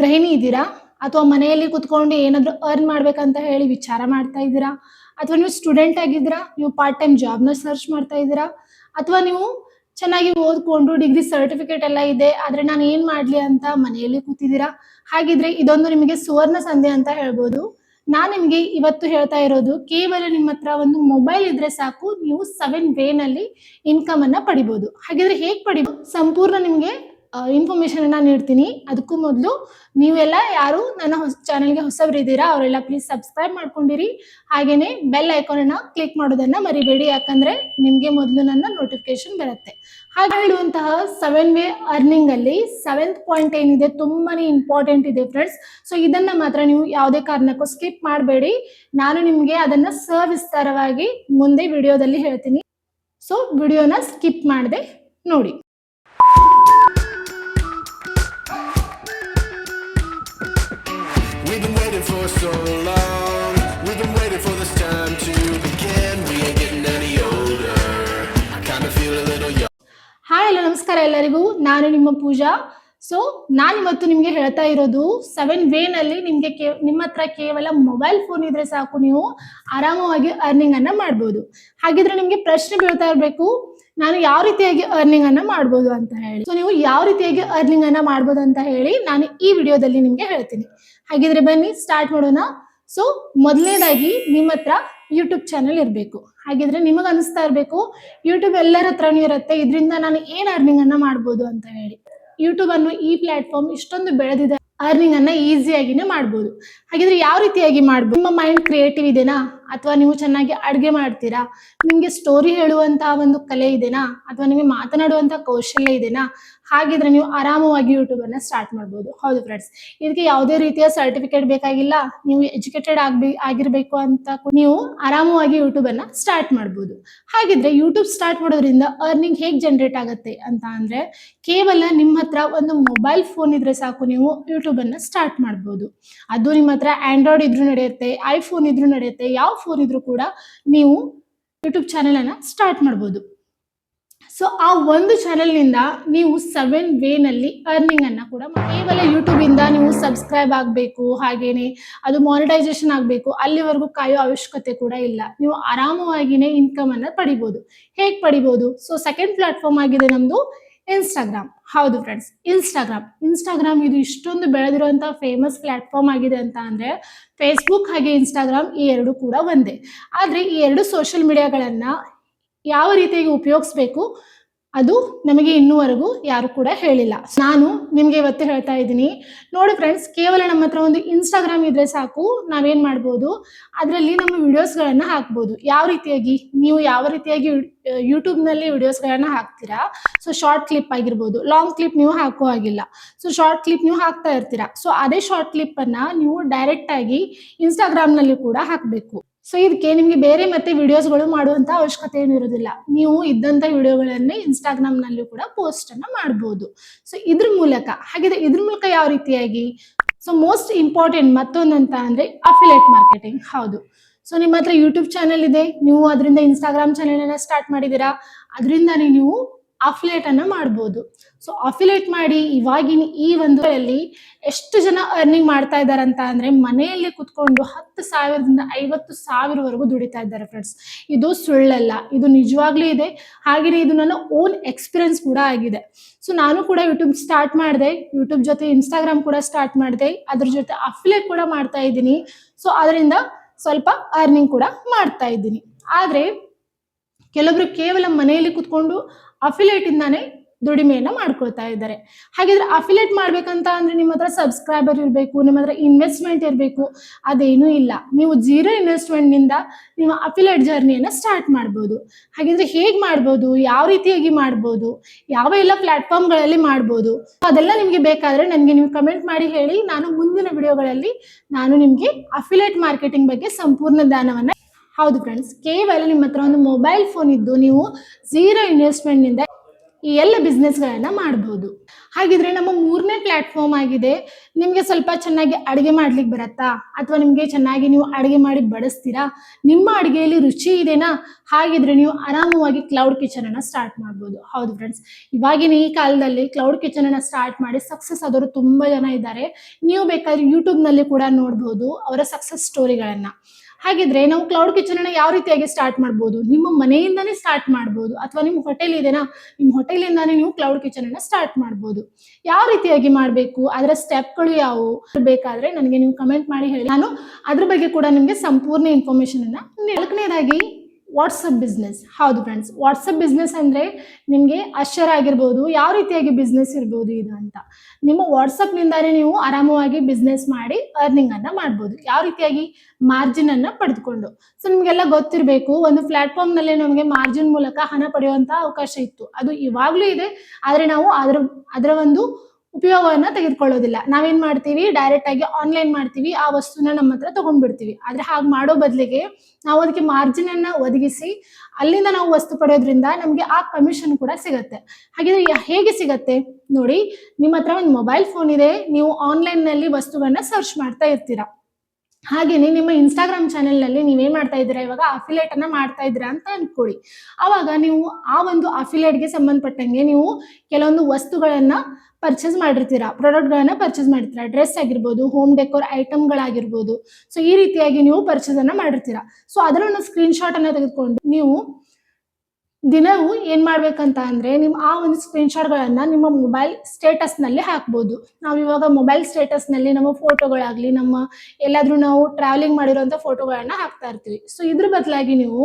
ಗೃಹಿಣಿ ಇದ್ದೀರಾ? ಅಥವಾ ಮನೆಯಲ್ಲಿ ಕುತ್ಕೊಂಡು ಏನಾದರೂ ಅರ್ನ್ ಮಾಡ್ಬೇಕಂತ ಹೇಳಿ ವಿಚಾರ ಮಾಡ್ತಾ ಇದ್ದೀರಾ? ಅಥವಾ ನೀವು ಸ್ಟೂಡೆಂಟ್ ಆಗಿದ್ದೀರಾ? ನೀವು ಪಾರ್ಟ್ ಟೈಮ್ ಜಾಬ್ನ ಸರ್ಚ್ ಮಾಡ್ತಾ ಇದ್ದೀರಾ? ಅಥವಾ ನೀವು ಚೆನ್ನಾಗಿ ಓದ್ಕೊಂಡು ಡಿಗ್ರಿ ಸರ್ಟಿಫಿಕೇಟ್ ಎಲ್ಲ ಇದೆ, ಆದ್ರೆ ನಾನು ಏನ್ ಮಾಡ್ಲಿ ಅಂತ ಮನೆಯಲ್ಲಿ ಕೂತಿದ್ದೀರಾ? ಹಾಗಿದ್ರೆ ಇದೊಂದು ನಿಮಗೆ ಸುವರ್ಣ ಸಂಧೆ ಅಂತ ಹೇಳ್ಬೋದು. ನಾನ್ ನಿಮ್ಗೆ ಇವತ್ತು ಹೇಳ್ತಾ ಇರೋದು, ಕೇವಲ ನಿಮ್ಮ ಹತ್ರ ಒಂದು ಮೊಬೈಲ್ ಇದ್ರೆ ಸಾಕು, ನೀವು ಸೆವೆನ್ ವೇ ನಲ್ಲಿ ಇನ್ಕಮ್ ಅನ್ನ ಪಡಿಬಹುದು ಹಾಗಿದ್ರೆ ಹೇಗ್ ಪಡಿಬಹುದು ಸಂಪೂರ್ಣ ನಿಮ್ಗೆ ಇನ್ಫಾರ್ಮೇಶನ್ ಅನ್ನ ನೀಡ್ತೀನಿ ಅದಕ್ಕೂ ಮೊದಲು ನೀವೆಲ್ಲ ಯಾರು ನನ್ನ ಹೊಸ ಚಾನಲ್ಗೆ ಹೊಸಬರಿದ್ದೀರಾ ಅವರೆಲ್ಲ ಪ್ಲೀಸ್ ಸಬ್ಸ್ಕ್ರೈಬ್ ಮಾಡ್ಕೊಂಡಿರಿ. ಹಾಗೇನೆ ಬೆಲ್ ಐಕಾನ್ ಅನ್ನ ಕ್ಲಿಕ್ ಮಾಡೋದನ್ನ ಮರಿಬೇಡಿ. ಯಾಕಂದ್ರೆ ನಿಮ್ಗೆ ಮೊದಲು ನನ್ನ ನೋಟಿಫಿಕೇಶನ್ ಬರುತ್ತೆ. ಹಾಗೆ ಹೇಳುವಂತಹ ಸೆವೆನ್ ವೇ ಅರ್ನಿಂಗಲ್ಲಿ ಸೆವೆಂತ್ ಪಾಯಿಂಟ್ ಏನಿದೆ ತುಂಬಾನೇ ಇಂಪಾರ್ಟೆಂಟ್ ಇದೆ ಫ್ರೆಂಡ್ಸ್ ಸೊ ಇದನ್ನ ಮಾತ್ರ ನೀವು ಯಾವುದೇ ಕಾರಣಕ್ಕೂ ಸ್ಕಿಪ್ ಮಾಡಬೇಡಿ. ನಾನು ನಿಮ್ಗೆ ಅದನ್ನ ಸವಿಸ್ತಾರವಾಗಿ ಮುಂದೆ ವಿಡಿಯೋದಲ್ಲಿ ಹೇಳ್ತೀನಿ. ಸೊ ವಿಡಿಯೋನ ಸ್ಕಿಪ್ ಮಾಡದೆ ನೋಡಿ. Young. ಹಾಯ್ ಎಲ್ಲ ನಮಸ್ಕಾರ ಎಲ್ಲರಿಗೂ. ನಾನು ನಿಮ್ಮ ಪೂಜಾ. ಸೊ ನಾನು ಇವತ್ತು ನಿಮಗೆ ಹೇಳ್ತಾ ಇರೋದು ಸೆವೆನ್ ವೇನಲ್ಲಿ ನಿಮಗೆ ಕೇ, ನಿಮ್ಮ ಹತ್ರ ಕೇವಲ ಮೊಬೈಲ್ ಫೋನ್ ಇದ್ರೆ ಸಾಕು. ನೀವು ಆರಾಮವಾಗಿ ಅರ್ನಿಂಗ್ ಅನ್ನ ಮಾಡ್ಬೋದು. ಹಾಗಿದ್ರೆ ನಿಮಗೆ ಪ್ರಶ್ನೆ ಬೀಳ್ತಾ ಇರಬೇಕು ನಾನು ಯಾವ ರೀತಿಯಾಗಿ ಅರ್ನಿಂಗ್ ಅನ್ನ ಮಾಡ್ಬೋದು ಅಂತ ಹೇಳಿ. ಸೊ ನೀವು ಯಾವ ರೀತಿಯಾಗಿ ಅರ್ನಿಂಗ್ ಅನ್ನ ಮಾಡ್ಬೋದು ಅಂತ ಹೇಳಿ ನಾನು ಈ ವಿಡಿಯೋದಲ್ಲಿ ನಿಮ್ಗೆ ಹೇಳ್ತೀನಿ. ಹಾಗಿದ್ರೆ ಬನ್ನಿ ಸ್ಟಾರ್ಟ್ ಮಾಡೋಣ. ಸೊ ಮೊದಲನೇದಾಗಿ ನಿಮ್ಮ ಹತ್ರ ಯೂಟ್ಯೂಬ್ ಚಾನೆಲ್ ಇರಬೇಕು. ಹಾಗಿದ್ರೆ ನಿಮಗೆ ಅನಿಸ್ತಾ ಇರಬೇಕು ಯೂಟ್ಯೂಬ್ ಎಲ್ಲರ ಹತ್ರನೂ ಇರುತ್ತೆ, ಇದರಿಂದ ನಾನು ಏನ್ ಅರ್ನಿಂಗ್ ಅನ್ನ ಮಾಡ್ಬೋದು ಅಂತ ಹೇಳಿ. ಯೂಟ್ಯೂಬ್ ಅನ್ನು ಈ ಪ್ಲಾಟ್ಫಾರ್ಮ್ ಇಷ್ಟೊಂದು ಬೆಳೆದಿದೆ ಅರ್ನಿಂಗ್ ಅನ್ನ ಈಸಿಯಾಗಿನೇ ಮಾಡ್ಬೋದು. ಹಾಗಿದ್ರೆ ಯಾವ ರೀತಿಯಾಗಿ ಮಾಡ್ಬೋದು ನಿಮ್ಮ ಮೈಂಡ್ ಕ್ರಿಯೇಟಿವ್ ಇದೆನಾ? ಅಥವಾ ನೀವು ಚೆನ್ನಾಗಿ ಅಡುಗೆ ಮಾಡ್ತೀರಾ? ನಿಮ್ಗೆ ಸ್ಟೋರಿ ಹೇಳುವಂತಹ ಒಂದು ಕಲೆ ಇದೆನಾ? ಅಥವಾ ನಿಮಗೆ ಮಾತನಾಡುವಂತಹ ಕೌಶಲ್ಯ ಇದೆನಾ? ಹಾಗಿದ್ರೆ ನೀವು ಆರಾಮವಾಗಿ ಯೂಟ್ಯೂಬ್ ಅನ್ನ ಸ್ಟಾರ್ಟ್ ಮಾಡ್ಬೋದು. ಹೌದು ಫ್ರೆಂಡ್ಸ್ ಇದಕ್ಕೆ ಯಾವುದೇ ರೀತಿಯ ಸರ್ಟಿಫಿಕೇಟ್ ಬೇಕಾಗಿಲ್ಲ. ನೀವು ಎಜುಕೇಟೆಡ್ ಆಗ್ಬೇ, ಆಗಿರ್ಬೇಕು ಅಂತ ನೀವು ಆರಾಮವಾಗಿ ಯೂಟ್ಯೂಬ್ ಅನ್ನ ಸ್ಟಾರ್ಟ್ ಮಾಡ್ಬೋದು. ಹಾಗಿದ್ರೆ ಯೂಟ್ಯೂಬ್ ಸ್ಟಾರ್ಟ್ ಮಾಡೋದ್ರಿಂದ ಅರ್ನಿಂಗ್ ಹೇಗೆ ಜನರೇಟ್ ಆಗುತ್ತೆ ಅಂತ ಅಂದ್ರೆ ಕೇವಲ ನಿಮ್ಮ ಹತ್ರ ಒಂದು ಮೊಬೈಲ್ ಫೋನ್ ಇದ್ರೆ ಸಾಕು ನೀವು ಯೂಟ್ಯೂಬ್ ಅನ್ನ ಸ್ಟಾರ್ಟ್ ಮಾಡ್ಬೋದು. ಅದು ನಿಮ್ಮ ಹತ್ರ ಆಂಡ್ರಾಯ್ಡ್ ಇದ್ರೂ ನಡೆಯುತ್ತೆ ಐಫೋನ್ ಇದ್ರೂ ನಡೆಯುತ್ತೆ, ಯಾವ ಫೋನ್ ಇದ್ರೂ ಕೂಡ ನೀವು ಯೂಟ್ಯೂಬ್ ಚಾನೆಲ್ ಅನ್ನ ಸ್ಟಾರ್ಟ್ ಮಾಡ್ಬೋದು. ಸೊ ಆ ಒಂದು ಚಾನೆಲ್ನಿಂದ ನೀವು ಸೆವೆನ್ ವೇನಲ್ಲಿ ಅರ್ನಿಂಗ್ ಅನ್ನ ಕೂಡ ಕೇವಲ ಯೂಟ್ಯೂಬ್ ಇಂದ ನೀವು ಸಬ್ಸ್ಕ್ರೈಬ್ ಆಗಬೇಕು, ಹಾಗೇನೆ ಅದು ಮಾನಿಟೈಸೇಷನ್ ಆಗಬೇಕು, ಅಲ್ಲಿವರೆಗೂ ಕಾಯೋ ಅವಶ್ಯಕತೆ ಕೂಡ ಇಲ್ಲ. ನೀವು ಆರಾಮವಾಗಿನೇ ಇನ್ಕಮ್ ಅನ್ನ ಪಡಿಬೋದು. ಹೇಗೆ ಪಡಿಬೋದು? ಸೊ ಸೆಕೆಂಡ್ ಪ್ಲಾಟ್ಫಾರ್ಮ್ ಆಗಿದೆ ನಮ್ದು ಇನ್ಸ್ಟಾಗ್ರಾಮ್ ಹೌದು ಫ್ರೆಂಡ್ಸ್ ಇನ್ಸ್ಟಾಗ್ರಾಮ್ ಇನ್ಸ್ಟಾಗ್ರಾಮ್ ಇದು ಇಷ್ಟೊಂದು ಬೆಳೆದಿರುವಂತ ಫೇಮಸ್ ಪ್ಲಾಟ್ಫಾರ್ಮ್ ಆಗಿದೆ ಅಂತ ಅಂದ್ರೆ ಫೇಸ್ಬುಕ್ ಹಾಗೆ ಇನ್ಸ್ಟಾಗ್ರಾಮ್ ಈ ಎರಡು ಕೂಡ ಒಂದೇ. ಆದ್ರೆ ಈ ಎರಡು ಸೋಷಿಯಲ್ ಮೀಡಿಯಾಗಳನ್ನ ಯಾವ ರೀತಿಯಾಗಿ ಉಪಯೋಗಿಸ್ಬೇಕು? ಅದು ನಮಗೆ ಇನ್ನೂವರೆಗೂ ಯಾರು ಕೂಡ ಹೇಳಿಲ್ಲ. ನಾನು ನಿಮಗೆ ಇವತ್ತು ಹೇಳ್ತಾ ಇದ್ದೀನಿ. ನೋಡಿ ಫ್ರೆಂಡ್ಸ್ ಕೇವಲ ನಮ್ಮ ಹತ್ರ ಒಂದು ಇನ್ಸ್ಟಾಗ್ರಾಮ್ ಇದ್ರೆ ಸಾಕು, ನಾವೇನು ಮಾಡ್ಬೋದು? ಅದರಲ್ಲಿ ನಮ್ಮ ವಿಡಿಯೋಸ್ಗಳನ್ನ ಹಾಕ್ಬೋದು. ಯಾವ ರೀತಿಯಾಗಿ? ನೀವು ಯಾವ ರೀತಿಯಾಗಿ ಯೂಟ್ಯೂಬ್ನಲ್ಲಿ ವಿಡಿಯೋಸ್ಗಳನ್ನ ಹಾಕ್ತೀರಾ? ಸೊ ಶಾರ್ಟ್ ಕ್ಲಿಪ್ ಆಗಿರ್ಬೋದು. ಲಾಂಗ್ ಕ್ಲಿಪ್ ನೀವು ಹಾಕೋ ಹಾಗಿಲ್ಲ. ಸೊ ಶಾರ್ಟ್ ಕ್ಲಿಪ್ ನೀವು ಹಾಕ್ತಾ ಇರ್ತೀರಾ. ಸೊ ಅದೇ ಶಾರ್ಟ್ ಕ್ಲಿಪ್ ಅನ್ನ ನೀವು ಡೈರೆಕ್ಟ್ ಆಗಿ ಇನ್ಸ್ಟಾಗ್ರಾಮ್ನಲ್ಲಿ ಕೂಡ ಹಾಕಬೇಕು. ಸೊ ಇದಕ್ಕೆ ನಿಮಗೆ ಬೇರೆ ಮತ್ತೆ ವಿಡಿಯೋಸ್ಗಳು ಮಾಡುವಂತ ಅವಶ್ಯಕತೆ ಏನು ಇರೋದಿಲ್ಲ. ನೀವು ಇದ್ದಂತ ವಿಡಿಯೋಗಳನ್ನೇ ಇನ್ಸ್ಟಾಗ್ರಾಮ್ನಲ್ಲಿ ಕೂಡ ಪೋಸ್ಟ್ ಅನ್ನ ಮಾಡಬಹುದು ಸೊ ಇದ್ರ ಮೂಲಕ, ಹಾಗಿದ್ರೆ ಇದ್ರ ಮೂಲಕ ಯಾವ ರೀತಿಯಾಗಿ? ಸೊ ಮೋಸ್ಟ್ ಇಂಪಾರ್ಟೆಂಟ್ ಮತ್ತೊಂದಂತ ಅಂದ್ರೆ ಅಫಿಲೇಟ್ ಮಾರ್ಕೆಟಿಂಗ್ ಹೌದು. ಸೊ ನಿಮ್ಮ ಹತ್ರ ಯೂಟ್ಯೂಬ್ ಚಾನೆಲ್ ಇದೆ. ನೀವು ಅದರಿಂದ ಇನ್ಸ್ಟಾಗ್ರಾಮ್ ಚಾನೆಲ್ ಸ್ಟಾರ್ಟ್ ಮಾಡಿದ್ದೀರಾ? ಅದರಿಂದಾನೇ ನೀವು ಅಫಿಲೇಟ್ ಅನ್ನ ಮಾಡ್ಬೋದು. ಸೊ ಅಫಿಲೇಟ್ ಮಾಡಿ ಇವಾಗಿನ ಈ ಒಂದು ಎಷ್ಟು ಜನ ಅರ್ನಿಂಗ್ ಮಾಡ್ತಾ ಇದ್ದಾರೆ ಅಂತ ಅಂದ್ರೆ ಮನೆಯಲ್ಲಿ ಕುತ್ಕೊಂಡು ಹತ್ತು ಸಾವಿರದಿಂದ ಐವತ್ತು ಸಾವಿರವರೆಗೂ ದುಡಿತಾ ಇದ್ದಾರೆ ಫ್ರೆಂಡ್ಸ್ ಇದು ಸುಳ್ಳಲ್ಲ, ಇದು ನಿಜವಾಗ್ಲೂ ಇದೆ. ಹಾಗೆಯೇ ಇದು ನನ್ನ ಓನ್ ಎಕ್ಸ್ಪೀರಿಯನ್ಸ್ ಕೂಡ ಆಗಿದೆ. ಸೊ ನಾನು ಕೂಡ ಯೂಟ್ಯೂಬ್ ಸ್ಟಾರ್ಟ್ ಮಾಡಿದೆ. ಯೂಟ್ಯೂಬ್ ಜೊತೆ ಇನ್ಸ್ಟಾಗ್ರಾಮ್ ಕೂಡ ಸ್ಟಾರ್ಟ್ ಮಾಡಿದೆ. ಅದ್ರ ಜೊತೆ ಅಫಿಲೇಟ್ ಕೂಡ ಮಾಡ್ತಾ ಇದ್ದೀನಿ. ಸೊ ಅದರಿಂದ ಸ್ವಲ್ಪ ಅರ್ನಿಂಗ್ ಕೂಡ ಮಾಡ್ತಾ ಇದ್ದೀನಿ. ಆದ್ರೆ ಕೆಲವೊಬ್ರು ಕೇವಲ ಮನೆಯಲ್ಲಿ ಕುತ್ಕೊಂಡು ಇಂದಾನೆ ದುಡಿಮೆಯನ್ನ ಮಾಡ್ಕೊಳ್ತಾ ಇದ್ದಾರೆ. ಹಾಗಿದ್ರೆ ಅಫಿಲೇಟ್ ಮಾಡ್ಬೇಕಂತ ಅಂದ್ರೆ ನಿಮ್ಮ ಹತ್ರ ಸಬ್ಸ್ಕ್ರೈಬರ್ ಇರಬೇಕು, ನಿಮ್ಮ ಹತ್ರ ಇನ್ವೆಸ್ಟ್ಮೆಂಟ್ ಇರಬೇಕು, ಅದೇನೂ ಇಲ್ಲ. ನೀವು ಜೀರೋ ಇನ್ವೆಸ್ಟ್ಮೆಂಟ್ನಿಂದ ನೀವು ಅಫಿಲೇಟ್ ಜರ್ನಿಯನ್ನ ಸ್ಟಾರ್ಟ್ ಮಾಡ್ಬೋದು. ಹಾಗಿದ್ರೆ ಹೇಗೆ ಮಾಡ್ಬೋದು, ಯಾವ ರೀತಿಯಾಗಿ ಮಾಡ್ಬೋದು, ಯಾವ ಎಲ್ಲ ಪ್ಲಾಟ್ಫಾರ್ಮ್ಗಳಲ್ಲಿ ಮಾಡ್ಬೋದು, ಅದೆಲ್ಲ ನಿಮಗೆ ಬೇಕಾದ್ರೆ ನನಗೆ ನೀವು ಕಮೆಂಟ್ ಮಾಡಿ ಹೇಳಿ. ನಾನು ಮುಂದಿನ ವಿಡಿಯೋಗಳಲ್ಲಿ ನಾನು ನಿಮಗೆ ಅಫಿಲೇಟ್ ಮಾರ್ಕೆಟಿಂಗ್ ಬಗ್ಗೆ ಸಂಪೂರ್ಣ ಜ್ಞಾನವನ್ನ ಹೌದು ಫ್ರೆಂಡ್ಸ್ ಕೇವಲ ನಿಮ್ಮ ಹತ್ರ ಒಂದು ಮೊಬೈಲ್ ಫೋನ್ ಇದ್ದು ನೀವು ಝೀರೋ ಇನ್ವೆಸ್ಟ್ಮೆಂಟ್ನಿಂದ ಈ ಎಲ್ಲ ಬಿಸ್ನೆಸ್ಗಳನ್ನು ಮಾಡ್ಬೋದು. ಹಾಗಿದ್ರೆ ನಮ್ಮ ಮೂರನೇ ಪ್ಲಾಟ್ಫಾರ್ಮ್ ಆಗಿದೆ. ನಿಮಗೆ ಸ್ವಲ್ಪ ಚೆನ್ನಾಗಿ ಅಡುಗೆ ಮಾಡ್ಲಿಕ್ಕೆ ಬರತ್ತಾ? ಅಥವಾ ನಿಮಗೆ ಚೆನ್ನಾಗಿ ನೀವು ಅಡುಗೆ ಮಾಡಿ ಬಡಿಸ್ತೀರಾ? ನಿಮ್ಮ ಅಡುಗೆಯಲ್ಲಿ ರುಚಿ ಇದೆನಾ? ಹಾಗಿದ್ರೆ ನೀವು ಆರಾಮವಾಗಿ ಕ್ಲೌಡ್ ಕಿಚನ್ ಅನ್ನ ಸ್ಟಾರ್ಟ್ ಮಾಡ್ಬೋದು. ಹೌದು ಫ್ರೆಂಡ್ಸ್ ಇವಾಗಿನ ಈ ಕಾಲದಲ್ಲಿ ಕ್ಲೌಡ್ ಕಿಚನ್ ಅನ್ನ ಸ್ಟಾರ್ಟ್ ಮಾಡಿ ಸಕ್ಸಸ್ ಆದವರು ತುಂಬಾ ಜನ ಇದ್ದಾರೆ. ನೀವು ಬೇಕಾದ್ರೆ ಯೂಟ್ಯೂಬ್ನಲ್ಲಿ ಕೂಡ ನೋಡಬಹುದು ಅವರ ಸಕ್ಸಸ್ ಸ್ಟೋರಿಗಳನ್ನ ಹಾಗಿದ್ರೆ ನಾವು ಕ್ಲೌಡ್ ಕಿಚನ್ ಅನ್ನ ಯಾವ ರೀತಿಯಾಗಿ ಸ್ಟಾರ್ಟ್ ಮಾಡ್ಬೋದು? ನಿಮ್ಮ ಮನೆಯಿಂದಾನೇ ಸ್ಟಾರ್ಟ್ ಮಾಡ್ಬೋದು ಅಥವಾ ನಿಮ್ಮ ಹೋಟೆಲ್ ಇದೆನಾ? ನಿಮ್ಮ ಹೋಟೆಲಿಂದಾನೇ ನೀವು ಕ್ಲೌಡ್ ಕಿಚನ್ ಅನ್ನ ಸ್ಟಾರ್ಟ್ ಮಾಡ್ಬೋದು. ಯಾವ ರೀತಿಯಾಗಿ ಮಾಡಬೇಕು? ಅದರ ಸ್ಟೆಪ್ಗಳು ಯಾವುವು? ಬೇಕಾದ್ರೆ ನನಗೆ ನೀವು ಕಮೆಂಟ್ ಮಾಡಿ ಹೇಳಿ. ನಾನು ಅದ್ರ ಬಗ್ಗೆ ಕೂಡ ನಿಮಗೆ ಸಂಪೂರ್ಣ ಇನ್ಫಾರ್ಮೇಶನ್ ಅನ್ನ ನಾಲ್ಕನೇದಾಗಿ ವಾಟ್ಸಪ್ ಬಿಸ್ನೆಸ್ ಹೌದು ಫ್ರೆಂಡ್ಸ್ ವಾಟ್ಸಪ್ ಬಿಸ್ನೆಸ್ ಅಂದರೆ ನಿಮಗೆ ಆಗಿರ್ಬೋದು, ಯಾವ ರೀತಿಯಾಗಿ ಬಿಸ್ನೆಸ್ ಇರ್ಬೋದು ಇದು ಅಂತ. ನಿಮ್ಮ ವಾಟ್ಸಪ್ನಿಂದಾನೇ ನೀವು ಆರಾಮವಾಗಿ ಬಿಸ್ನೆಸ್ ಮಾಡಿ ಅರ್ನಿಂಗ್ ಅನ್ನ ಮಾಡ್ಬೋದು. ಯಾವ ರೀತಿಯಾಗಿ? ಮಾರ್ಜಿನ್ ಅನ್ನ ಪಡೆದುಕೊಂಡು. ಸೊ ನಿಮಗೆಲ್ಲ ಗೊತ್ತಿರಬೇಕು, ಒಂದು ಪ್ಲಾಟ್ಫಾರ್ಮ್ನಲ್ಲಿ ನಮಗೆ ಮಾರ್ಜಿನ್ ಮೂಲಕ ಹಣ ಪಡೆಯುವಂಥ ಅವಕಾಶ ಇತ್ತು. ಅದು ಇವಾಗಲೂ ಇದೆ. ಆದರೆ ನಾವು ಅದರ ಅದರ ಒಂದು ಉಪಯೋಗವನ್ನ ತೆಗೆದುಕೊಳ್ಳೋದಿಲ್ಲ. ನಾವೇನ್ ಮಾಡ್ತೀವಿ? ಡೈರೆಕ್ಟ್ ಆಗಿ ಆನ್ಲೈನ್ ಮಾಡ್ತೀವಿ. ಆ ವಸ್ತುನ ನಮ್ಮ ಹತ್ರ ತಗೊಂಡ್ಬಿಡ್ತೀವಿ. ಆದ್ರೆ ಹಾಗೆ ಮಾಡೋ ಬದಲಿಗೆ ನಾವು ಅದಕ್ಕೆ ಮಾರ್ಜಿನ್ ಅನ್ನ ಒದಗಿಸಿ ಅಲ್ಲಿಂದ ನಾವು ವಸ್ತು ಪಡೆಯೋದ್ರಿಂದ ನಮಗೆ ಆ ಕಮಿಷನ್ ಕೂಡ ಸಿಗತ್ತೆ. ಹಾಗಿದ್ರೆ ಹೇಗೆ ಸಿಗತ್ತೆ? ನೋಡಿ, ನಿಮ್ಮ ಹತ್ರ ಒಂದು ಮೊಬೈಲ್ ಫೋನ್ ಇದೆ. ನೀವು ಆನ್ಲೈನ್ನಲ್ಲಿ ವಸ್ತುಗಳನ್ನ ಸರ್ಚ್ ಮಾಡ್ತಾ ಇರ್ತೀರಾ. ಹಾಗೇನೆ ನಿಮ್ಮ ಇನ್ಸ್ಟಾಗ್ರಾಮ್ ಚಾನೆಲ್ನಲ್ಲಿ ನೀವೇನ್ ಮಾಡ್ತಾ ಇದ್ದೀರಾ? ಇವಾಗ ಅಫಿಲೇಟ್ ಅನ್ನ ಮಾಡ್ತಾ ಇದ್ದೀರಾ ಅಂತ ಅನ್ಕೊಳ್ಳಿ. ಅವಾಗ ನೀವು ಆ ಒಂದು ಅಫಿಲೇಟ್ಗೆ ಗೆ ಸಂಬಂಧಪಟ್ಟಂಗೆ ನೀವು ಕೆಲವೊಂದು ವಸ್ತುಗಳನ್ನ ಪರ್ಚೇಸ್ ಮಾಡಿರ್ತೀರಾ. ಪ್ರಾಡಕ್ಟ್ಗಳನ್ನ ಪರ್ಚೇಸ್ ಮಾಡಿರ್ತೀರಾ. ಡ್ರೆಸ್ ಆಗಿರ್ಬೋದು ಹೋಮ್ ಡೆಕೋರ್ ಐಟಮ್ಗಳಾಗಿರ್ಬೋದು ಸೊ ಈ ರೀತಿಯಾಗಿ ನೀವು ಪರ್ಚೇಸ್ ಅನ್ನ ಮಾಡಿರ್ತೀರಾ. ಸೊ ಅದರ ಒಂದು ಸ್ಕ್ರೀನ್ ಶಾಟ್ ಅನ್ನ ತೆಗೆದುಕೊಂಡು ನೀವು ದಿನವೂ ಏನು ಮಾಡಬೇಕಂತ ಅಂದರೆ ನಿಮ್ಮ ಆ ಒಂದು ಸ್ಕ್ರೀನ್ ಶಾಟ್ಗಳನ್ನ ನಿಮ್ಮ ಮೊಬೈಲ್ ಸ್ಟೇಟಸ್ನಲ್ಲಿ ಹಾಕ್ಬೋದು. ನಾವು ಇವಾಗ ಮೊಬೈಲ್ ಸ್ಟೇಟಸ್ನಲ್ಲಿ ನಮ್ಮ ಫೋಟೋಗಳಾಗ್ಲಿ ನಮ್ಮ ಎಲ್ಲಾದ್ರೂ ನಾವು ಟ್ರಾವೆಲಿಂಗ್ ಮಾಡಿರೋಂಥ ಫೋಟೋಗಳನ್ನ ಹಾಕ್ತಾ ಇರ್ತೀವಿ. ಸೊ ಇದ್ರ ಬದಲಾಗಿ ನೀವು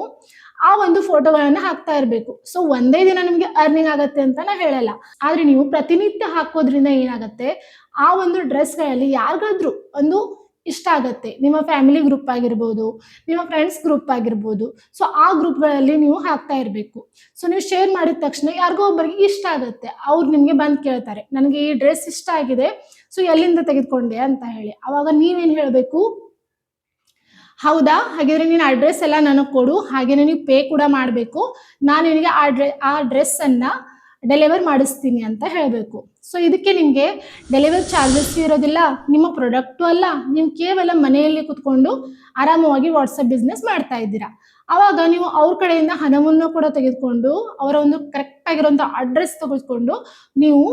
ಆ ಒಂದು ಫೋಟೋಗಳನ್ನ ಹಾಕ್ತಾ ಇರಬೇಕು. ಸೊ ಒಂದೇ ದಿನ ನಿಮಗೆ ಅರ್ನಿಂಗ್ ಆಗುತ್ತೆ ಅಂತ ನಾ ಹೇಳಲ್ಲ. ಆದರೆ ನೀವು ಪ್ರತಿನಿತ್ಯ ಹಾಕೋದ್ರಿಂದ ಏನಾಗುತ್ತೆ? ಆ ಒಂದು ಡ್ರೆಸ್ಗಳಲ್ಲಿ ಯಾರಿಗಾದ್ರೂ ಒಂದು ಇಷ್ಟ ಆಗತ್ತೆ. ನಿಮ್ಮ ಫ್ಯಾಮಿಲಿ ಗ್ರೂಪ್ ಆಗಿರ್ಬೋದು, ನಿಮ್ಮ ಫ್ರೆಂಡ್ಸ್ ಗ್ರೂಪ್ ಆಗಿರ್ಬೋದು ಸೊ ಆ ಗ್ರೂಪ್ಗಳಲ್ಲಿ ನೀವು ಹಾಕ್ತಾ ಇರಬೇಕು. ಸೊ ನೀವು ಶೇರ್ ಮಾಡಿದ ತಕ್ಷಣ ಯಾರಿಗೋ ಒಬ್ಬರಿಗೆ ಇಷ್ಟ ಆಗುತ್ತೆ. ಅವ್ರು ನಿಮಗೆ ಬಂದು ಕೇಳ್ತಾರೆ, ನನಗೆ ಈ ಡ್ರೆಸ್ ಇಷ್ಟ ಆಗಿದೆ ಸೊ ಎಲ್ಲಿಂದ ತೆಗೆದುಕೊಂಡೆ? ಅಂತ ಹೇಳಿ. ಅವಾಗ ನೀವೇನು ಹೇಳಬೇಕು? ಹೌದಾ, ಹಾಗಿದ್ರೆ ನೀನು ಅಡ್ರೆಸ್ ಎಲ್ಲ ನನಗೆ ಕೊಡು, ಹಾಗೇನೆ ನೀವು ಪೇ ಕೂಡ ಮಾಡಬೇಕು. ನಾನು ನಿನಗೆ ಆ ಡ್ರೆ ಆ ಡ್ರೆಸ್ಸನ್ನು ಡೆಲಿವರ್ ಮಾಡಿಸ್ತೀನಿ ಅಂತ ಹೇಳಬೇಕು. ಸೊ ಇದಕ್ಕೆ ನಿಮಗೆ ಡೆಲಿವರಿ ಚಾರ್ಜಸ್ ಇರೋದಿಲ್ಲ, ನಿಮ್ಮ ಪ್ರಾಡಕ್ಟು ಅಲ್ಲ, ನೀವು ಕೇವಲ ಮನೆಯಲ್ಲಿ ಕುತ್ಕೊಂಡು ಆರಾಮವಾಗಿ ವಾಟ್ಸಪ್ ಬಿಸ್ನೆಸ್ ಮಾಡ್ತಾ ಇದ್ದೀರಾ. ಆವಾಗ ನೀವು ಅವ್ರ ಕಡೆಯಿಂದ ಹಣವನ್ನು ಕೂಡ ತೆಗೆದುಕೊಂಡು, ಅವರ ಒಂದು ಕರೆಕ್ಟ್ ಆಗಿರುವಂಥ ಅಡ್ರೆಸ್ ತೆಗೆದುಕೊಂಡು ನೀವು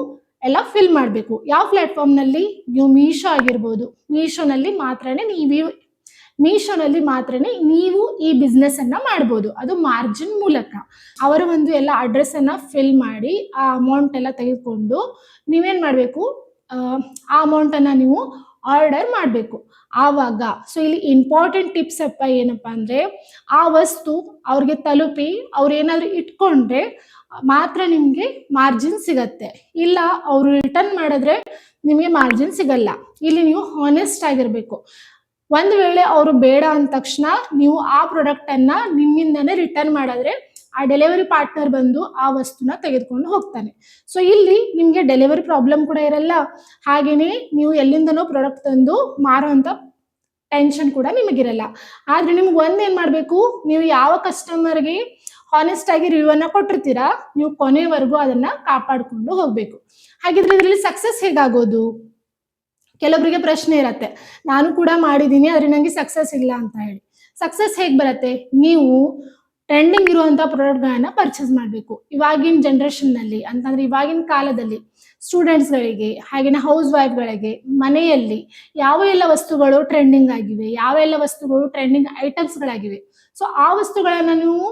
ಎಲ್ಲ ಫಿಲ್ ಮಾಡಬೇಕು. ಯಾವ ಪ್ಲಾಟ್ಫಾರ್ಮ್ನಲ್ಲಿ ನೀವು ಮೀಶೋ ಆಗಿರ್ಬೋದು. ಮೀಶೋನಲ್ಲಿ ಮಾತ್ರನೇ ನೀವು ಮೀಶೋನಲ್ಲಿ ಮಾತ್ರನೇ ನೀವು ಈ ಬಿಸ್ನೆಸ್ ಅನ್ನ ಮಾಡ್ಬೋದು. ಅದು ಮಾರ್ಜಿನ್ ಮೂಲಕ. ಅವರ ಒಂದು ಎಲ್ಲ ಅಡ್ರೆಸ್ ಅನ್ನ ಫಿಲ್ ಮಾಡಿ ಆ ಅಮೌಂಟ್ ಎಲ್ಲ ತೆಗೆದುಕೊಂಡು ನೀವೇನ್ ಮಾಡಬೇಕು? ಆ ಅಮೌಂಟ್ ಅನ್ನ ನೀವು ಆರ್ಡರ್ ಮಾಡಬೇಕು. ಆವಾಗ ಸೊ ಇಲ್ಲಿ ಇಂಪಾರ್ಟೆಂಟ್ ಟಿಪ್ಸ್ ಅಪ್ಪ ಏನಪ್ಪ ಅಂದ್ರೆ, ಆ ವಸ್ತು ಅವ್ರಿಗೆ ತಲುಪಿ ಅವ್ರು ಏನಾದ್ರೂ ಇಟ್ಕೊಂಡ್ರೆ ಮಾತ್ರ ನಿಮಗೆ ಮಾರ್ಜಿನ್ ಸಿಗತ್ತೆ. ಇಲ್ಲ, ಅವರು ರಿಟರ್ನ್ ಮಾಡಿದ್ರೆ ನಿಮಗೆ ಮಾರ್ಜಿನ್ ಸಿಗಲ್ಲ. ಇಲ್ಲಿ ನೀವು ಹಾನೆಸ್ಟ್ ಆಗಿರ್ಬೇಕು. ಒಂದು ವೇಳೆ ಅವರು ಬೇಡ ಅಂದ ತಕ್ಷಣ ನೀವು ಆ ಪ್ರಾಡಕ್ಟ್ ಅನ್ನ ನಿಮ್ಮಿಂದನೇ ರಿಟರ್ನ್ ಮಾಡಿದ್ರೆ ಆ ಡೆಲಿವರಿ ಪಾರ್ಟ್ನರ್ ಬಂದು ಆ ವಸ್ತುನ ತೆಗೆದುಕೊಂಡು ಹೋಗ್ತಾನೆ. ಸೊ ಇಲ್ಲಿ ನಿಮಗೆ ಡೆಲಿವರಿ ಪ್ರಾಬ್ಲಮ್ ಕೂಡ ಇರಲ್ಲ. ಹಾಗೇನೆ ನೀವು ಎಲ್ಲಿಂದನೋ ಪ್ರಾಡಕ್ಟ್ ತಂದು ಮಾರುವಂತ ಟೆನ್ಷನ್ ಕೂಡ ನಿಮಗಿರಲ್ಲ. ಆದ್ರೆ ನಿಮ್ಗೆ ಒಂದೇನ್ ಮಾಡಬೇಕು? ನೀವು ಯಾವ ಕಸ್ಟಮರ್ಗೆ ಹಾನೆಸ್ಟ್ ಆಗಿ ರಿವ್ಯೂ ಅನ್ನ ಕೊಟ್ಟಿರ್ತೀರಾ, ನೀವು ಕೊನೆವರೆಗೂ ಅದನ್ನ ಕಾಪಾಡ್ಕೊಂಡು ಹೋಗ್ಬೇಕು. ಹಾಗಿದ್ರೆ ಇದರಲ್ಲಿ ಸಕ್ಸಸ್ ಹೇಗಾಗೋದು? ಕೆಲವೊಬ್ಬರಿಗೆ ಪ್ರಶ್ನೆ ಇರತ್ತೆ. ನಾನು ಕೂಡ ಮಾಡಿದ್ದೀನಿ, ಆದ್ರೆ ನನಗೆ ಸಕ್ಸಸ್ ಇಲ್ಲ ಅಂತ ಹೇಳಿ. ಸಕ್ಸಸ್ ಹೇಗೆ ಬರುತ್ತೆ? ನೀವು ಟ್ರೆಂಡಿಂಗ್ ಇರುವಂತಹ ಪ್ರಾಡಕ್ಟ್ಗಳನ್ನ ಪರ್ಚೇಸ್ ಮಾಡಬೇಕು. ಇವಾಗಿನ ಜನರೇಷನ್ನಲ್ಲಿ ಅಂತಂದ್ರೆ ಇವಾಗಿನ ಕಾಲದಲ್ಲಿ ಸ್ಟೂಡೆಂಟ್ಸ್ಗಳಿಗೆ ಹಾಗೆಯೇ ಹೌಸ್ ವೈಫ್ಗಳಿಗೆ ಮನೆಯಲ್ಲಿ ಯಾವ ಎಲ್ಲ ವಸ್ತುಗಳು ಟ್ರೆಂಡಿಂಗ್ ಆಗಿವೆ, ಯಾವ ಎಲ್ಲ ವಸ್ತುಗಳು ಟ್ರೆಂಡಿಂಗ್ ಐಟಮ್ಸ್ಗಳಾಗಿವೆ ಸೊ ಆ ವಸ್ತುಗಳನ್ನ ನೀವು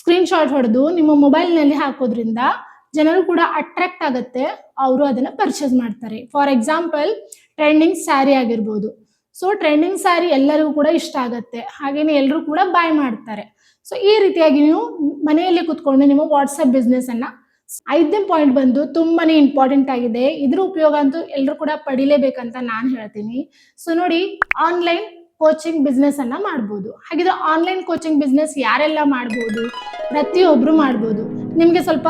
ಸ್ಕ್ರೀನ್ ಶಾಟ್ ಹೊಡೆದು ನಿಮ್ಮ ಮೊಬೈಲ್ನಲ್ಲಿ ಹಾಕೋದ್ರಿಂದ ಜನರು ಕೂಡ ಅಟ್ರಾಕ್ಟ್ ಆಗುತ್ತೆ. ಅವರು ಅದನ್ನ ಪರ್ಚೇಸ್ ಮಾಡ್ತಾರೆ. ಫಾರ್ ಎಕ್ಸಾಂಪಲ್ ಟ್ರೆಂಡಿಂಗ್ ಸ್ಯಾರಿ ಆಗಿರ್ಬೋದು. ಸೊ ಟ್ರೆಂಡಿಂಗ್ ಸ್ಯಾರಿ ಎಲ್ಲರಿಗೂ ಕೂಡ ಇಷ್ಟ ಆಗುತ್ತೆ. ಹಾಗೇನೆ ಎಲ್ಲರೂ ಕೂಡ ಬಾಯ್ ಮಾಡ್ತಾರೆ. ಸೊ ಈ ರೀತಿಯಾಗಿ ನೀವು ಮನೆಯಲ್ಲಿ ಕುತ್ಕೊಂಡು ನಿಮ್ಮ ವಾಟ್ಸಪ್ ಬಿಸ್ನೆಸ್ ಅನ್ನ ಐದನೇ ಪಾಯಿಂಟ್ ಬಂದು ತುಂಬಾನೇ ಇಂಪಾರ್ಟೆಂಟ್ ಆಗಿದೆ. ಇದ್ರ ಉಪಯೋಗ ಅಂತೂ ಎಲ್ಲರೂ ಕೂಡ ಪಡಿಲೇಬೇಕಂತ ನಾನು ಹೇಳ್ತೀನಿ. ಸೊ ನೋಡಿ ಆನ್ಲೈನ್ ಕೋಚಿಂಗ್ ಬಿಸ್ನೆಸ್ ಅನ್ನ ಮಾಡ್ಬೋದು. ಹಾಗಿದ್ರೆ ಆನ್ಲೈನ್ ಕೋಚಿಂಗ್ ಬಿಸ್ನೆಸ್ ಯಾರೆಲ್ಲ ಮಾಡ್ಬೋದು? ಪ್ರತಿಯೊಬ್ರು ಮಾಡ್ಬೋದು. ನಿಮ್ಗೆ ಸ್ವಲ್ಪ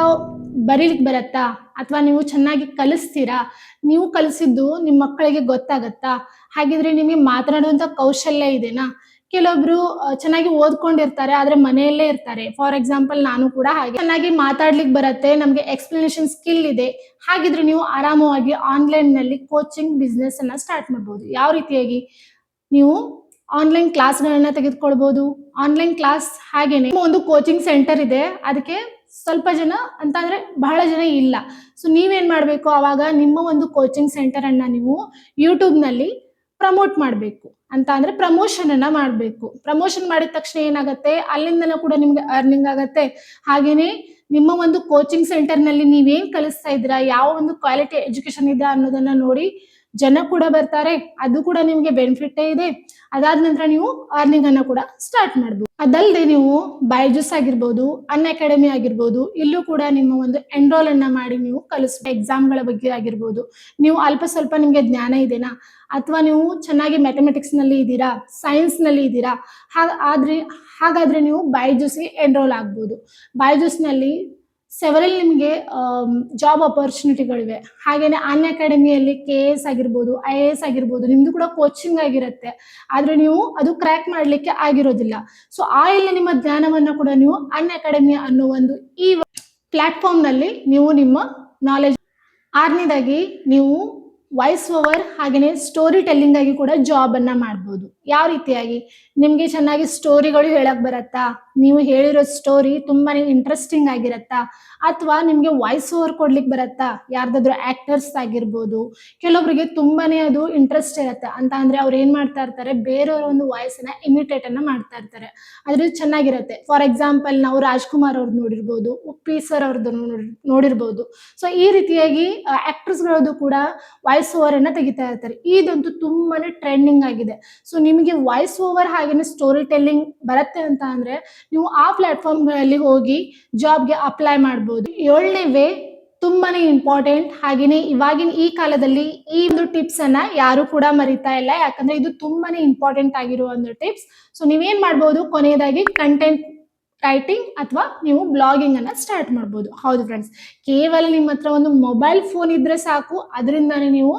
ಬರೀಲಿಕ್ಕೆ ಬರತ್ತಾ? ಅಥವಾ ನೀವು ಚೆನ್ನಾಗಿ ಕಲಿಸ್ತೀರಾ? ನೀವು ಕಲಿಸಿದ್ದು ನಿಮ್ಮ ಮಕ್ಕಳಿಗೆ ಗೊತ್ತಾಗತ್ತಾ? ಹಾಗಿದ್ರೆ ನಿಮಗೆ ಮಾತನಾಡುವಂತ ಕೌಶಲ್ಯ ಇದೆನಾ? ಕೆಲವೊಬ್ರು ಚೆನ್ನಾಗಿ ಓದ್ಕೊಂಡಿರ್ತಾರೆ, ಆದ್ರೆ ಮನೆಯಲ್ಲೇ ಇರ್ತಾರೆ. ಫಾರ್ ಎಕ್ಸಾಂಪಲ್, ನಾನು ಕೂಡ ಹಾಗೆ. ಚೆನ್ನಾಗಿ ಮಾತಾಡ್ಲಿಕ್ಕೆ ಬರುತ್ತೆ, ನಮಗೆ ಎಕ್ಸ್ಪ್ಲನೇಷನ್ ಸ್ಕಿಲ್ ಇದೆ. ಹಾಗಿದ್ರೆ ನೀವು ಆರಾಮವಾಗಿ ಆನ್ಲೈನ್ನಲ್ಲಿ ಕೋಚಿಂಗ್ ಬಿಸ್ನೆಸ್ ಅನ್ನ ಸ್ಟಾರ್ಟ್ ಮಾಡ್ಬೋದು. ಯಾವ ರೀತಿಯಾಗಿ? ನೀವು ಆನ್ಲೈನ್ ಕ್ಲಾಸ್ಗಳನ್ನ ತೆಗೆದುಕೊಳ್ಬಹುದು ಆನ್ಲೈನ್ ಕ್ಲಾಸ್ ಹಾಗೇನೆ. ಒಂದು ಕೋಚಿಂಗ್ ಸೆಂಟರ್ ಇದೆ. ಅದಕ್ಕೆ ಸ್ವಲ್ಪ ಜನ ಅಂತ ಅಂದ್ರೆ ಬಹಳ ಜನ ಇಲ್ಲ. ಸೊ ನೀವೇನ್ ಮಾಡಬೇಕು? ಅವಾಗ ನಿಮ್ಮ ಒಂದು ಕೋಚಿಂಗ್ ಸೆಂಟರ್ ಅನ್ನ ನೀವು ಯೂಟ್ಯೂಬ್ನಲ್ಲಿ ಪ್ರಮೋಟ್ ಮಾಡಬೇಕು. ಅಂತ ಅಂದ್ರೆ ಪ್ರಮೋಷನ್ ಅನ್ನ ಮಾಡಬೇಕು. ಪ್ರಮೋಷನ್ ಮಾಡಿದ ತಕ್ಷಣ ಏನಾಗುತ್ತೆ? ಅಲ್ಲಿಂದನೂ ಕೂಡ ನಿಮ್ಗೆ ಅರ್ನಿಂಗ್ ಆಗತ್ತೆ. ಹಾಗೇನೆ ನಿಮ್ಮ ಒಂದು ಕೋಚಿಂಗ್ ಸೆಂಟರ್ನಲ್ಲಿ ನೀವೇನ್ ಕಲಿಸ್ತಾ ಇದ್ದೀರಾ? ಯಾವ ಒಂದು ಕ್ವಾಲಿಟಿ ಎಜುಕೇಶನ್ ಇದೆ ಅನ್ನೋದನ್ನ ನೋಡಿ ಜನ ಕೂಡ ಬರ್ತಾರೆ, ಅದು ಕೂಡ ನಿಮ್ಗೆ ಬೆನಿಫಿಟ್ ಇದೆ. ಅದಾದ ನಂತರ ನೀವು ಅರ್ನಿಂಗ್ ಅನ್ನ ಕೂಡ ಸ್ಟಾರ್ಟ್ ಮಾಡ್ಬೋದು. ಅದಲ್ಲದೆ ನೀವು ಬೈಜೂಸ್ ಆಗಿರ್ಬೋದು, ಅನ್ ಅಕಾಡೆಮಿ ಆಗಿರ್ಬೋದು, ಇಲ್ಲೂ ಕೂಡ ನಿಮ್ಮ ಒಂದು ಎನ್ರೋಲ್ ಅನ್ನ ಮಾಡಿ ನೀವು ಕಲಿಸ್ಬೇಕು ಎಕ್ಸಾಮ್ಗಳ ಬಗ್ಗೆ ಆಗಿರ್ಬೋದು. ನೀವು ಅಲ್ಪ ಸ್ವಲ್ಪ ನಿಮ್ಗೆ ಜ್ಞಾನ ಇದೆನಾ? ಅಥವಾ ನೀವು ಚೆನ್ನಾಗಿ ಮ್ಯಾಥಮೆಟಿಕ್ಸ್ನಲ್ಲಿ ಇದ್ದೀರಾ ಸೈನ್ಸ್ನಲ್ಲಿ ಇದ್ದೀರಾ ಹಾಗಾದ್ರೆ ಹಾಗಾದ್ರೆ ನೀವು ಬೈಜೂಸ್ಗೆ ಎನ್ರೋಲ್ ಆಗ್ಬೋದು. ಬೈಜೂಸ್ನಲ್ಲಿ ಸೆವರಲ್ ನಿಮಗೆ ಜಾಬ್ ಅಪರ್ಚುನಿಟಿಗಳಿವೆ ಹಾಗೇನೆ ಅನ್ ಅಕಾಡೆಮಿಯಲ್ಲಿ ಕೆ ಎಸ್ ಆಗಿರ್ಬೋದು ಐ ಎ ಎಸ್ ಆಗಿರ್ಬೋದು ನಿಮ್ಮದು ಕೂಡ ಕೋಚಿಂಗ್ ಆಗಿರುತ್ತೆ. ಆದ್ರೆ ನೀವು ಅದು ಕ್ರ್ಯಾಕ್ ಮಾಡಲಿಕ್ಕೆ ಆಗಿರೋದಿಲ್ಲ. ಸೊ ಆ ಎಲ್ಲ ನಿಮ್ಮ ಜ್ಞಾನವನ್ನು ಕೂಡ ನೀವು ಅನ್ ಅಕಾಡೆಮಿ ಅನ್ನೋ ಒಂದು ಈ ಪ್ಲಾಟ್ಫಾರ್ಮ್ನಲ್ಲಿ ನೀವು ನಿಮ್ಮ ನಾಲೆಜ್ ಆರನೇದಾಗಿ ನೀವು ವಾಯ್ಸ್ ಓವರ್ ಹಾಗೆಯೇ ಸ್ಟೋರಿ ಟೆಲ್ಲಿಂಗ್ ಆಗಿ ಕೂಡ ಜಾಬ್ ಅನ್ನ ಮಾಡ್ಬೋದು. ಯಾವ ರೀತಿಯಾಗಿ? ನಿಮ್ಗೆ ಚೆನ್ನಾಗಿ ಸ್ಟೋರಿಗಳು ಹೇಳಕ್ ಬರತ್ತಾ? ನೀವು ಹೇಳಿರೋ ಸ್ಟೋರಿ ತುಂಬಾನೇ ಇಂಟ್ರೆಸ್ಟಿಂಗ್ ಆಗಿರತ್ತಾ? ಅಥವಾ ನಿಮಗೆ ವಾಯ್ಸ್ ಓವರ್ ಕೊಡ್ಲಿಕ್ಕೆ ಬರತ್ತಾ? ಯಾರ್ದಾದ್ರು ಆಕ್ಟರ್ಸ್ ಆಗಿರ್ಬೋದು. ಕೆಲವೊಬ್ರಿಗೆ ತುಂಬಾನೇ ಅದು ಇಂಟ್ರೆಸ್ಟ್ ಇರತ್ತೆ. ಅಂತ ಅಂದ್ರೆ ಅವ್ರು ಏನ್ ಮಾಡ್ತಾ ಇರ್ತಾರೆ? ಬೇರೆಯವರ ಒಂದು ವಾಯ್ಸ್ ಅನ್ನ ಇಮಿಟೇಟ್ ಅನ್ನ ಮಾಡ್ತಾ ಇರ್ತಾರೆ. ಅದ್ರ ಚೆನ್ನಾಗಿರತ್ತೆ. ಫಾರ್ ಎಕ್ಸಾಂಪಲ್ ನಾವು ರಾಜ್ಕುಮಾರ್ ಅವ್ರದ್ದು ನೋಡಿರ್ಬೋದು, ಉಪ್ಪಿ ಸರ್ ಅವ್ರದ್ದು ನೋಡಿರ್ಬೋದು. ಸೊ ಈ ರೀತಿಯಾಗಿ ಆಕ್ಟರ್ಸ್ ಗಳದ್ದು ಕೂಡ ವಾಯ್ಸ್ ಓವರ್ ಅನ್ನ ತೆಗಿತಾ ಇರ್ತಾರೆ. ಇದಂತೂ ತುಂಬಾನೇ ಟ್ರೆಂಡಿಂಗ್ ಆಗಿದೆ. ಸೊ ನಿಮಗೆ ವಾಯ್ಸ್ ಓವರ್ ಹಾಗೇನೆ ಸ್ಟೋರಿ ಟೆಲ್ಲಿಂಗ್ ಬರುತ್ತೆ ಅಂತ ಅಂದರೆ ನೀವು ಆ ಪ್ಲಾಟ್ಫಾರ್ಮ್ಗಳಲ್ಲಿ ಹೋಗಿ ಜಾಬ್ಗೆ ಅಪ್ಲೈ ಮಾಡ್ಬೋದು. ಏಳನೇ ವೇ ತುಂಬಾನೇ ಇಂಪಾರ್ಟೆಂಟ್ ಹಾಗೆಯೇ ಇವಾಗಿನ ಈ ಕಾಲದಲ್ಲಿ ಈ ಒಂದು ಟಿಪ್ಸ್ ಅನ್ನ ಯಾರು ಕೂಡ ಮರಿತಾ ಇಲ್ಲ. ಯಾಕಂದ್ರೆ ಇದು ತುಂಬಾನೇ ಇಂಪಾರ್ಟೆಂಟ್ ಆಗಿರುವ ಒಂದು ಟಿಪ್ಸ್ ಸೊ ನೀವೇನ್ ಮಾಡ್ಬೋದು? ಕೊನೆಯದಾಗಿ ಕಂಟೆಂಟ್ ರೈಟಿಂಗ್ ಅಥವಾ ನೀವು ಬ್ಲಾಗಿಂಗ್ ಅನ್ನ ಸ್ಟಾರ್ಟ್ ಮಾಡ್ಬೋದು. ಹೌದು ಫ್ರೆಂಡ್ಸ್ ಕೇವಲ ನಿಮ್ಮ ಹತ್ರ ಒಂದು ಮೊಬೈಲ್ ಫೋನ್ ಇದ್ರೆ ಸಾಕು, ಅದರಿಂದಾನೇ ನೀವು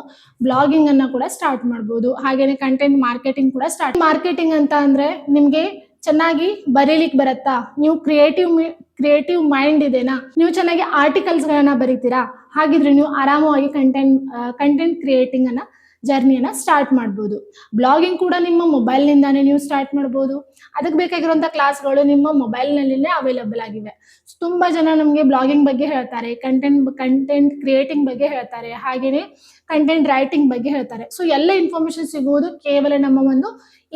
ಬ್ಲಾಗಿಂಗ್ ಅನ್ನ ಕೂಡ ಸ್ಟಾರ್ಟ್ ಮಾಡ್ಬೋದು. ಹಾಗೇನೆ ಕಂಟೆಂಟ್ ಮಾರ್ಕೆಟಿಂಗ್ ಕೂಡ ಸ್ಟಾರ್ಟ್ ಮಾರ್ಕೆಟಿಂಗ್ ಅಂತ ಅಂದ್ರೆ ನಿಮ್ಗೆ ಚೆನ್ನಾಗಿ ಬರೀಲಿಕ್ಕೆ ಬರತ್ತಾ? ನೀವು ಕ್ರಿಯೇಟಿವ್ ಕ್ರಿಯೇಟಿವ್ ಮೈಂಡ್ ಇದೆನಾ? ನೀವು ಚೆನ್ನಾಗಿ ಆರ್ಟಿಕಲ್ಸ್ ಗಳನ್ನ ಬರೀತೀರಾ? ಹಾಗಿದ್ರೆ ನೀವು ಆರಾಮವಾಗಿ ಕಂಟೆಂಟ್ ಕಂಟೆಂಟ್ ಕ್ರಿಯೇಟಿಂಗ್ ಅನ್ನ ಜರ್ನಿಯನ್ನ ಸ್ಟಾರ್ಟ್ ಮಾಡ್ಬೋದು. ಬ್ಲಾಗಿಂಗ್ ಕೂಡ ನಿಮ್ಮ ಮೊಬೈಲ್ನಿಂದಾನೇ ನೀವು ಸ್ಟಾರ್ಟ್ ಮಾಡ್ಬೋದು. ಅದಕ್ಕೆ ಬೇಕಾಗಿರುವಂಥ ಕ್ಲಾಸ್ಗಳು ನಿಮ್ಮ ಮೊಬೈಲ್ನಲ್ಲಿನೇ ಅವೈಲೇಬಲ್ ಆಗಿವೆ. ತುಂಬಾ ಜನ ನಮಗೆ ಬ್ಲಾಗಿಂಗ್ ಬಗ್ಗೆ ಹೇಳ್ತಾರೆ ಕಂಟೆಂಟ್ ಕಂಟೆಂಟ್ ಕ್ರಿಯೇಟಿಂಗ್ ಬಗ್ಗೆ ಹೇಳ್ತಾರೆ. ಹಾಗೆಯೇ ಕಂಟೆಂಟ್ ರೈಟಿಂಗ್ ಬಗ್ಗೆ ಹೇಳ್ತಾರೆ. ಸೊ ಎಲ್ಲ ಇನ್ಫಾರ್ಮೇಶನ್ ಸಿಗುವುದು ಕೇವಲ ನಮ್ಮ ಒಂದು,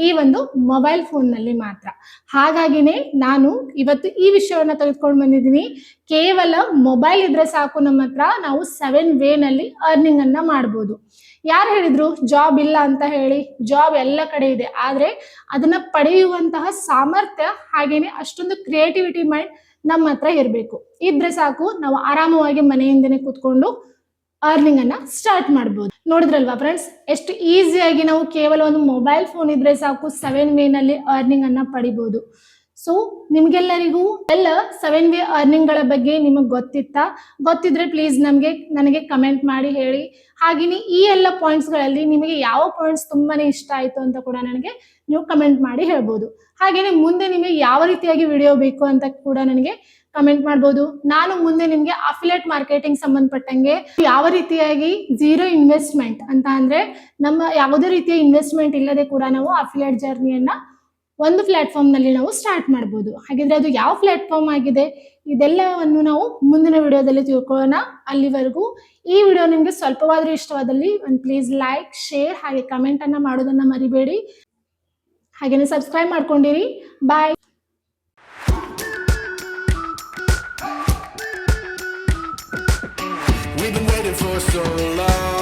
ಈ ಒಂದು ಮೊಬೈಲ್ ಫೋನ್ನಲ್ಲಿ ಮಾತ್ರ. ಹಾಗಾಗಿನೇ ನಾನು ಇವತ್ತು ಈ ವಿಷಯವನ್ನ ತೆಗೆದುಕೊಂಡು ಬಂದಿದ್ದೀನಿ. ಕೇವಲ ಮೊಬೈಲ್ ಇದ್ರೆ ಸಾಕು ನಮ್ಮ ಹತ್ರ ನಾವು ಸೆವೆನ್ ವೇನಲ್ಲಿ ಅರ್ನಿಂಗ್ ಅನ್ನ ಮಾಡ್ಬೋದು. ಯಾರು ಹೇಳಿದ್ರು? ಜಾಬ್ ಇಲ್ಲ ಅಂತ ಹೇಳಿ. ಜಾಬ್ ಎಲ್ಲ ಕಡೆ ಇದೆ. ಆದರೆ ಅದನ್ನ ಪಡೆಯುವಂತಹ ಸಾಮರ್ಥ್ಯ ಹಾಗೇನೆ ಅಷ್ಟೊಂದು ಕ್ರಿಯೇಟಿವಿಟಿ ಮೈಂಡ್ ನಮ್ಮ ಹತ್ರ ಇರಬೇಕು. ಇದ್ರೆ ಸಾಕು, ನಾವು ಆರಾಮವಾಗಿ ಮನೆಯಿಂದನೇ ಕೂತ್ಕೊಂಡು ಅರ್ನಿಂಗ್ ಅನ್ನ ಸ್ಟಾರ್ಟ್ ಮಾಡ್ಬೋದು. ನೋಡಿದ್ರಲ್ವಾ ಫ್ರೆಂಡ್ಸ್ ಎಷ್ಟು ಈಸಿಯಾಗಿ ನಾವು ಕೇವಲ ಒಂದು ಮೊಬೈಲ್ ಫೋನ್ ಇದ್ರೆ ಸಾಕು ಸೆವೆನ್ ವೇನಲ್ಲಿ ಅರ್ನಿಂಗ್ ಅನ್ನ ಪಡಿಬಹುದು ಸೊ ನಿಮ್ಗೆಲ್ಲರಿಗೂ ಎಲ್ಲ ಸೆವೆನ್ ವೇ ಅರ್ನಿಂಗ್ಗಳ ಬಗ್ಗೆ ನಿಮಗೆ ಗೊತ್ತಿತ್ತಾ? ಗೊತ್ತಿದ್ರೆ ಪ್ಲೀಸ್ ನಮಗೆ, ನನಗೆ ಕಮೆಂಟ್ ಮಾಡಿ ಹೇಳಿ. ಹಾಗೇನೆ ಈ ಎಲ್ಲ ಪಾಯಿಂಟ್ಸ್ಗಳಲ್ಲಿ ನಿಮಗೆ ಯಾವ ಪಾಯಿಂಟ್ಸ್ ತುಂಬಾನೇ ಇಷ್ಟ ಆಯ್ತು ಅಂತ ಕೂಡ ನನಗೆ ನೀವು ಕಮೆಂಟ್ ಮಾಡಿ ಹೇಳ್ಬೋದು. ಹಾಗೇನೆ ಮುಂದೆ ನಿಮಗೆ ಯಾವ ರೀತಿಯಾಗಿ ವಿಡಿಯೋ ಬೇಕು ಅಂತ ಕೂಡ ನನಗೆ ಕಮೆಂಟ್ ಮಾಡ್ಬೋದು. ನಾನು ಮುಂದೆ ನಿಮಗೆ ಅಫಿಲೇಟ್ ಮಾರ್ಕೆಟಿಂಗ್ ಸಂಬಂಧಪಟ್ಟಂಗೆ ಯಾವ ರೀತಿಯಾಗಿ ಜೀರೋ ಇನ್ವೆಸ್ಟ್ಮೆಂಟ್ ಅಂತ ಅಂದ್ರೆ ನಮ್ಮ ಯಾವುದೇ ರೀತಿಯ ಇನ್ವೆಸ್ಟ್ಮೆಂಟ್ ಇಲ್ಲದೆ ಕೂಡ ನಾವು ಅಫಿಲೇಟ್ ಜರ್ನಿಯನ್ನ ಒಂದು ಪ್ಲಾಟ್ಫಾರ್ಮ್ನಲ್ಲಿ ನಾವು ಸ್ಟಾರ್ಟ್ ಮಾಡ್ಬೋದು. ಹಾಗಿದ್ರೆ ಅದು ಯಾವ ಪ್ಲಾಟ್ಫಾರ್ಮ್ ಆಗಿದೆ ಇದೆಲ್ಲವನ್ನು ನಾವು ಮುಂದಿನ ವಿಡಿಯೋದಲ್ಲಿ ತಿಳ್ಕೊಳ್ಳೋಣ. ಅಲ್ಲಿವರೆಗೂ ಈ ವಿಡಿಯೋ ನಿಮಗೆ ಸ್ವಲ್ಪವಾದ್ರೂ ಇಷ್ಟವಾದಲ್ಲಿ ಒಂದು ಪ್ಲೀಸ್ ಲೈಕ್ ಶೇರ್ ಹಾಗೆ ಕಮೆಂಟ್ ಅನ್ನ ಮಾಡೋದನ್ನ ಮರಿಬೇಡಿ. ಹಾಗೇನೆ ಸಬ್ಸ್ಕ್ರೈಬ್ ಮಾಡ್ಕೊಂಡಿರಿ. Bye so long.